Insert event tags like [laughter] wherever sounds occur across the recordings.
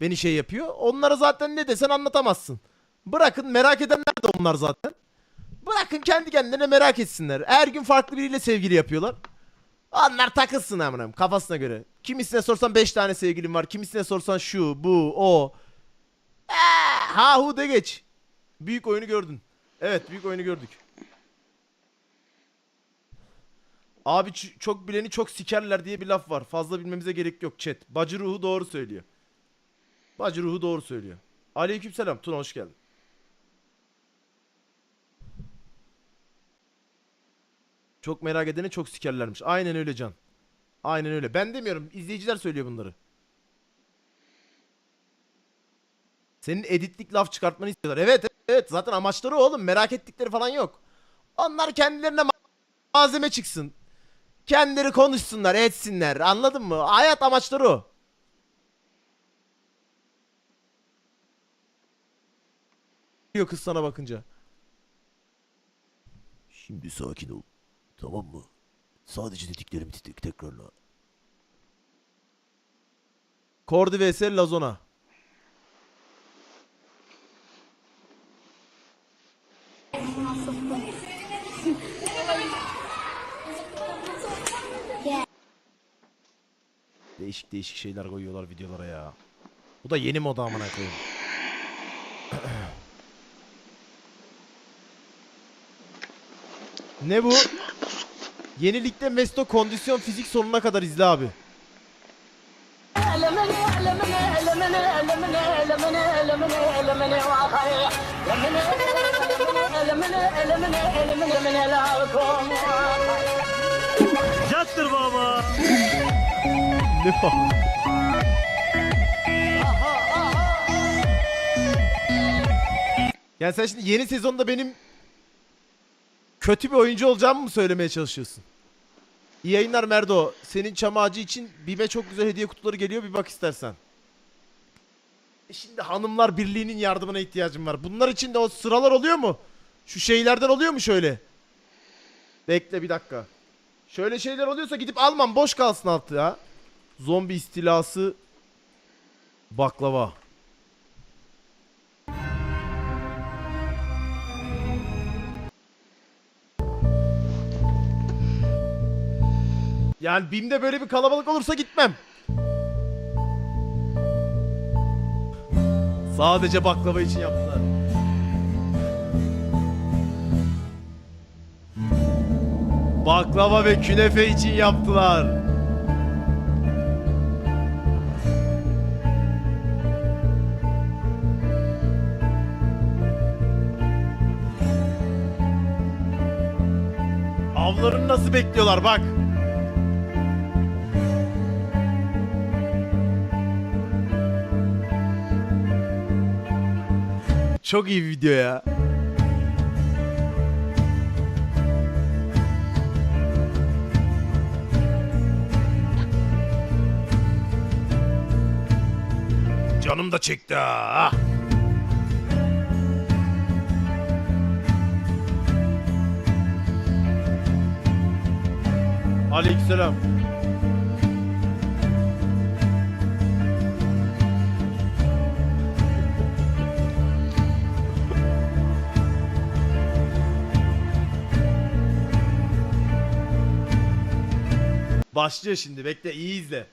beni şey yapıyor. Onlara zaten ne desen anlatamazsın. Bırakın merak edenler de onlar zaten. Bırakın kendi kendilerine merak etsinler. Her gün farklı biriyle sevgili yapıyorlar. Onlar takılsın amına koyayım, kafasına göre. Kimisine sorsan 5 tane sevgilim var. Kimisine sorsan şu, bu, o. Ee, ha hu de geç. Büyük oyunu gördün. Evet büyük oyunu gördük. Abi çok bileni çok sikerler diye bir laf var. Fazla bilmemize gerek yok chat. Bacı ruhu doğru söylüyor. Bacı ruhu doğru söylüyor. Aleykümselam Tuna hoş geldin. Çok merak edeni çok sikerlermiş. Aynen öyle Can. Aynen öyle. Ben demiyorum. izleyiciler söylüyor bunları. Senin editlik laf çıkartmanı istiyorlar. Evet evet zaten amaçları oğlum. Merak ettikleri falan yok. Onlar kendilerine ma- malzeme çıksın. Kendileri konuşsunlar, etsinler. Anladın mı? Hayat amaçları o. Diyor kız sana bakınca. Şimdi sakin ol. Tamam mı? Sadece dediklerimi tek tekrarla. Kordi vs Lazona. Değişik değişik şeyler koyuyorlar videolara ya. Bu da yeni moda amına koyayım. Ne bu? Yenilikte Mesto kondisyon fizik sonuna kadar izle abi. Yattır baba. Ne var? Yani sen şimdi yeni sezonda benim kötü bir oyuncu olacağımı mı söylemeye çalışıyorsun? İyi yayınlar Merdo. Senin çam ağacı için BİM'e çok güzel hediye kutuları geliyor bir bak istersen. E Şimdi hanımlar birliğinin yardımına ihtiyacım var. Bunlar için de o sıralar oluyor mu? Şu şeylerden oluyor mu şöyle? Bekle bir dakika. Şöyle şeyler oluyorsa gidip almam boş kalsın altı ya. Zombi istilası baklava. Yani BİM'de böyle bir kalabalık olursa gitmem. Sadece baklava için yaptılar. Baklava ve künefe için yaptılar. Avlarını nasıl bekliyorlar bak. Çok iyi bir video ya. Canım da çekti ha. Aleykümselam. Başlıyor şimdi bekle iyi izle.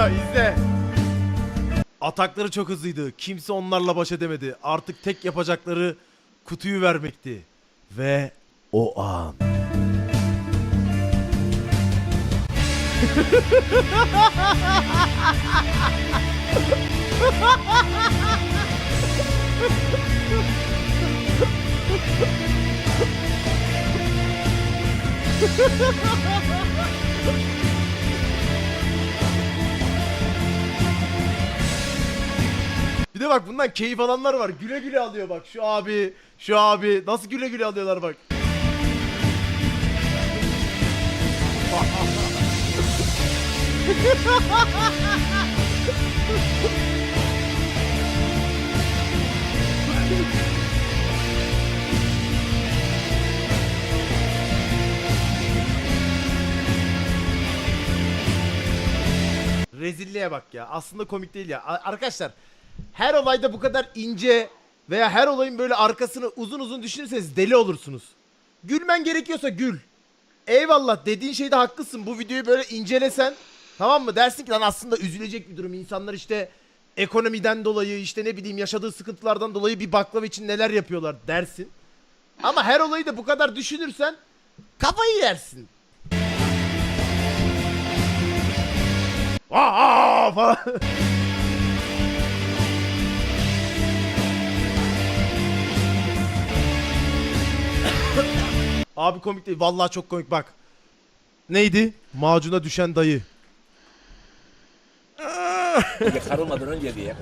Geliyor izle. Atakları çok hızlıydı. Kimse onlarla baş edemedi. Artık tek yapacakları kutuyu vermekti. Ve o an. [laughs] bak bundan keyif alanlar var. Güle güle alıyor bak. Şu abi, şu abi. Nasıl güle güle alıyorlar bak. [laughs] Rezilliğe bak ya. Aslında komik değil ya. Arkadaşlar her olayda bu kadar ince veya her olayın böyle arkasını uzun uzun düşünürseniz deli olursunuz. Gülmen gerekiyorsa gül. Eyvallah dediğin şeyde haklısın. Bu videoyu böyle incelesen tamam mı? Dersin ki lan aslında üzülecek bir durum. İnsanlar işte ekonomiden dolayı işte ne bileyim yaşadığı sıkıntılardan dolayı bir baklava için neler yapıyorlar dersin. Ama her olayı da bu kadar düşünürsen kafayı yersin. Aa falan. [laughs] Abi komik değil. Vallahi çok komik bak. Neydi? Macuna düşen dayı. Karılmadan önce diye.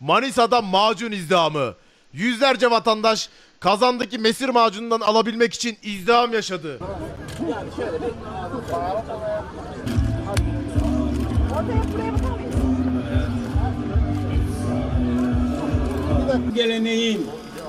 Manisa'da macun izdihamı. Yüzlerce vatandaş kazandaki mesir macunundan alabilmek için izdiham yaşadı. geleneğin,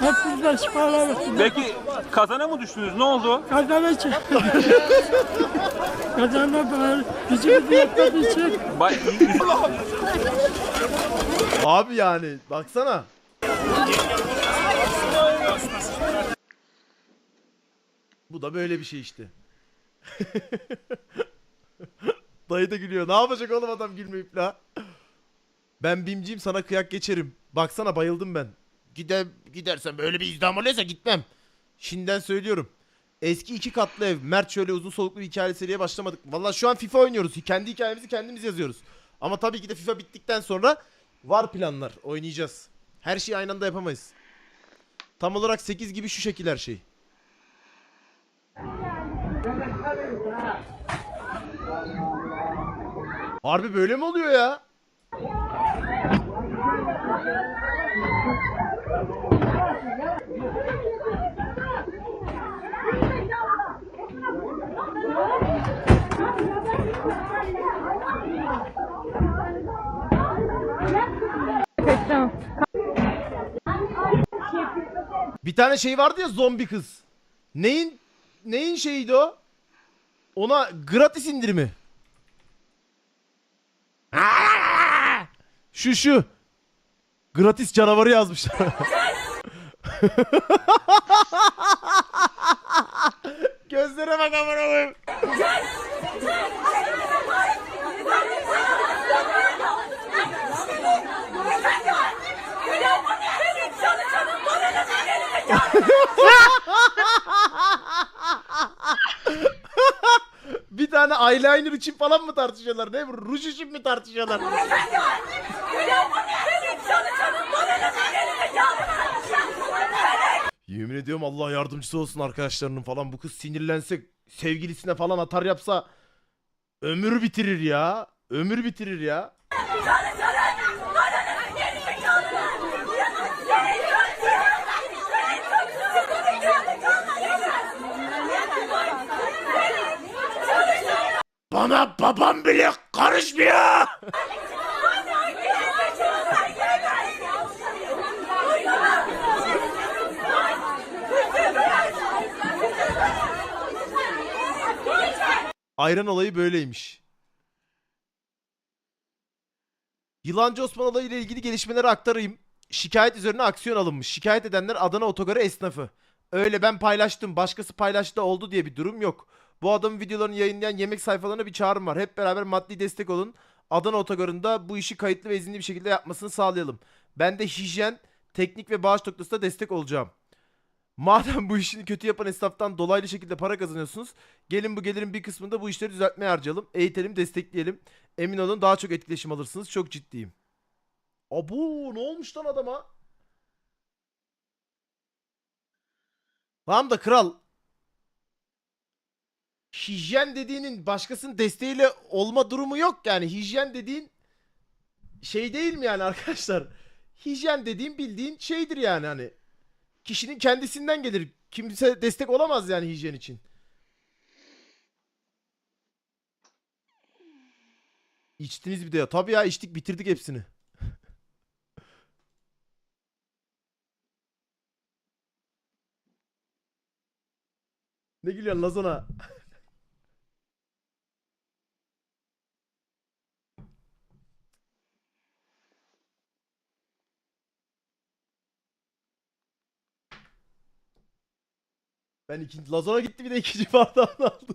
Hepimizden şifalar versin. Peki kazana mı düştünüz? Ne oldu? Kazana için. Kazana böyle gücümüzü yetmediği için Bay- Abi yani baksana. Bu da böyle bir şey işte. [laughs] Dayı da gülüyor. Ne yapacak oğlum adam gülmeyip la? Ben bimciyim sana kıyak geçerim. Baksana bayıldım ben. Gider, gidersen böyle bir izdiham oluyorsa gitmem. Şimdiden söylüyorum. Eski iki katlı ev. Mert şöyle uzun soluklu bir hikayeli seriye başlamadık. Valla şu an FIFA oynuyoruz. Kendi hikayemizi kendimiz yazıyoruz. Ama tabii ki de FIFA bittikten sonra var planlar. Oynayacağız. Her şeyi aynı anda yapamayız. Tam olarak 8 gibi şu şekil her şey. Harbi böyle mi oluyor ya? Bir tane şey vardı ya zombi kız. Neyin neyin şeyiydi o? Ona gratis indirimi. Şu şu. Gratis canavarı yazmışlar. Gözlere bak amına koyayım. Bir tane eyeliner için falan mı tartışıyorlar? Ne bu? Ruj için mi tartışıyorlar? Yemin ediyorum Allah yardımcısı olsun arkadaşlarının falan. Bu kız sinirlense sevgilisine falan atar yapsa ömür bitirir ya. Ömür bitirir ya. Bana babam bile karışmıyor. [laughs] Ayran olayı böyleymiş. Yılancı Osman olayı ile ilgili gelişmeleri aktarayım. Şikayet üzerine aksiyon alınmış. Şikayet edenler Adana Otogarı esnafı. Öyle ben paylaştım, başkası paylaştı oldu diye bir durum yok. Bu adamın videolarını yayınlayan yemek sayfalarına bir çağrım var. Hep beraber maddi destek olun. Adana Otogarı'nda bu işi kayıtlı ve izinli bir şekilde yapmasını sağlayalım. Ben de hijyen, teknik ve bağış noktasında destek olacağım. Madem bu işini kötü yapan esnaftan dolaylı şekilde para kazanıyorsunuz, gelin bu gelirin bir kısmını da bu işleri düzeltmeye harcayalım. Eğitelim, destekleyelim. Emin olun daha çok etkileşim alırsınız. Çok ciddiyim. Abu ne olmuş lan adama? Tamam da kral. Hijyen dediğinin başkasının desteğiyle olma durumu yok yani. Hijyen dediğin şey değil mi yani arkadaşlar? Hijyen dediğin bildiğin şeydir yani hani. Kişinin kendisinden gelir. Kimse destek olamaz yani hijyen için. İçtiniz bir de ya. Tabii ya içtik bitirdik hepsini. [laughs] ne gülüyorsun Lazona? Ben ikinci Lazona gitti bir de ikinci [laughs] bardağını aldı.